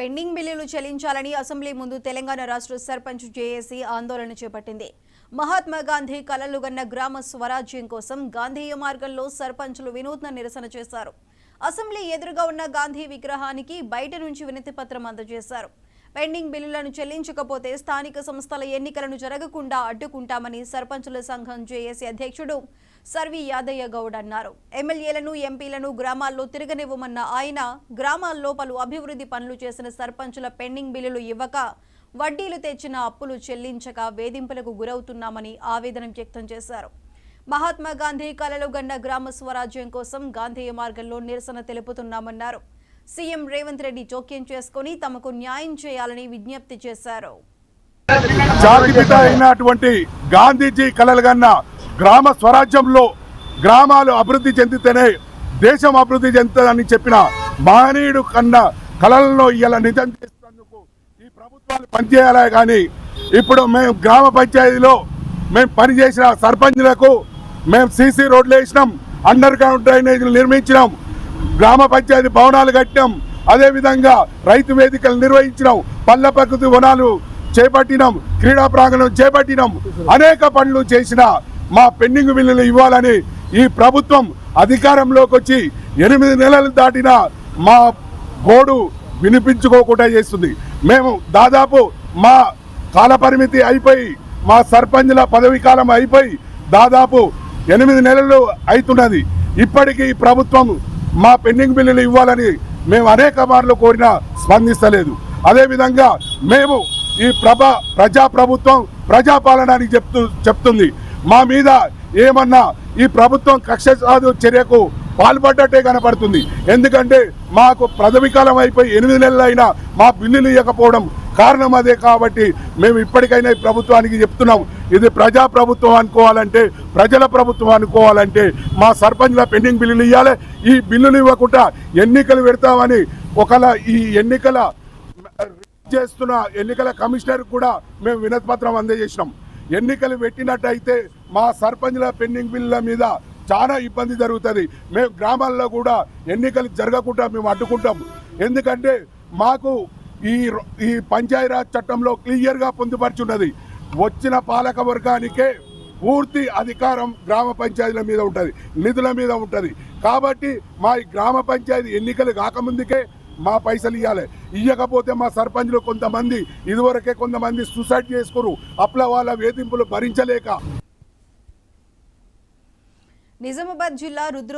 Pending బిల్లులు చెల్లించాలని assembly ముందు తెలంగాణ రాష్ట్ర సర్పంచ్ జేఏసీ ఆందోళన చేపట్టింది. మహాత్మా గాంధీ కలలుగన్న గ్రామ స్వరాజ్యం కోసం గాంధీయ మార్గంలో సర్పంచ్లు వినూత్న నిరసన చేశారు. అసెంబ్లీ ఎదురుగా ఉన్న గాంధీ విగ్రహానికి బయట నుంచి వినతి పత్రం అందజేశారు. పెండింగ్ బిల్లులను చెల్లించకపోతే స్థానిక సంస్థల ఎన్నికలను జరగకుండా అడ్డుకుంటామని సర్పంచుల సంఘం జేఏసీ అధ్యక్షుడు సర్వి యాదయ్య గౌడ్ అన్నారు. ఎమ్మెల్యేలను ఎంపీలను గ్రామాల్లో తిరగనివ్వమన్న ఆయన గ్రామాల్లో పలు అభివృద్ధి పనులు చేసిన సర్పంచుల పెండింగ్ బిల్లులు ఇవ్వక వడ్డీలు తెచ్చిన అప్పులు చెల్లించక వేధింపులకు గురవుతున్నామని ఆవేదన వ్యక్తం చేశారు. మహాత్మా గాంధీ కలలు గ్రామ స్వరాజ్యం కోసం గాంధేయ మార్గంలో నిరసన తెలుపుతున్నామన్నారు. సీఎం రేవంత్ రెడ్డి జోక్యం చేసుకుని తమకు న్యాయం చేయాలని విజ్ఞప్తి చేశారు. జాతిపిత అయినటువంటి గాంధీజీ కలలుగన్న గ్రామ స్వరాజ్యంలో గ్రామాలు అభివృద్ధి చెందితేనే దేశం అభివృద్ధి చెందుతుందని చెప్పిన మహనీయుడు కన్న కళలను ఇలా నిజం చేసినందుకు ఈ ప్రభుత్వాలు పనిచేయాలే కానీ ఇప్పుడు మేము గ్రామ పంచాయతీలో మేము పనిచేసిన సర్పంచ్లకు మేము సీసీ రోడ్లు వేసినాం అండర్ గ్రౌండ్ డ్రైనేజీలు నిర్మించినాం గ్రామ పంచాయతీ భవనాలు కట్టినాం. అదేవిధంగా రైతు వేదికలు నిర్వహించినాం. పల్ల ప్రకృతి వనాలు చేపట్టినాం. క్రీడా ప్రాంగణం చేపట్టినాం. అనేక పనులు చేసిన మా పెండింగ్ బిల్లులు ఇవ్వాలని ఈ ప్రభుత్వం అధికారంలోకి వచ్చి ఎనిమిది నెలలు దాటిన మా గోడు వినిపించుకోకుండా చేస్తుంది. మేము దాదాపు మా కాలపరిమితి అయిపోయి మా సర్పంచ్ల పదవి కాలం అయిపోయి దాదాపు ఎనిమిది నెలలు అవుతున్నది ఇప్పటికీ ప్రభుత్వం మా పెండింగ్ బిల్లులు ఇవ్వాలని మేము అనేక మార్లు కోరినా స్పందిస్తలేదు. అదేవిధంగా మేము ఈ ప్రభ ప్రజా ప్రభుత్వం ప్రజాపాలన అని చెప్తూ చెప్తుంది. మా మీద ఏమన్నా ఈ ప్రభుత్వం కక్ష సాధు చర్యకు పాల్పడ్డట్టే కనపడుతుంది. ఎందుకంటే మాకు పదవికాలం అయిపోయి ఎనిమిది నెలలైనా మా బిల్లులు ఇవ్వకపోవడం కారణం అదే కాబట్టి మేము ఇప్పటికైనా ఈ ప్రభుత్వానికి చెప్తున్నాం ఇది ప్రజా ప్రభుత్వం అనుకోవాలంటే ప్రజల ప్రభుత్వం అనుకోవాలంటే మా సర్పంచ్ల పెండింగ్ బిల్లులు ఇవ్వాలి ఈ బిల్లులు ఇవ్వకుండా ఎన్నికలు పెడతామని ఒకలా ఈ ఎన్నికల చేస్తున్న ఎన్నికల కమిషనర్ కూడా మేము వినతిపత్రం అందజేసినాం. ఎన్నికలు పెట్టినట్టయితే మా సర్పంచ్ల పెండింగ్ బిల్లుల మీద చాలా ఇబ్బంది జరుగుతుంది. మేము గ్రామాల్లో కూడా ఎన్నికలు జరగకుండా మేము అడ్డుకుంటాం. ఎందుకంటే మాకు ఈ ఈ పంచాయరాజ్ చట్టంలో క్లియర్గా పొందుపరుచున్నది. వచ్చిన పాలక వర్గానికే పూర్తి అధికారం గ్రామ పంచాయతీల మీద ఉంటుంది నిధుల మీద ఉంటుంది. కాబట్టి మా ఈ గ్రామ పంచాయతీ ఎన్నికలు కాకముందుకే మా పైసలు ఇవ్వాలి ఇవ్వకపోతే మా సర్పంచ్లు కొంతమంది ఇదివరకే కొంతమంది సూసైడ్ చేసుకురు అప్ల వాళ్ళ వేధింపులు భరించలేక. నిజామాబాద్ జిల్లా రుద్ర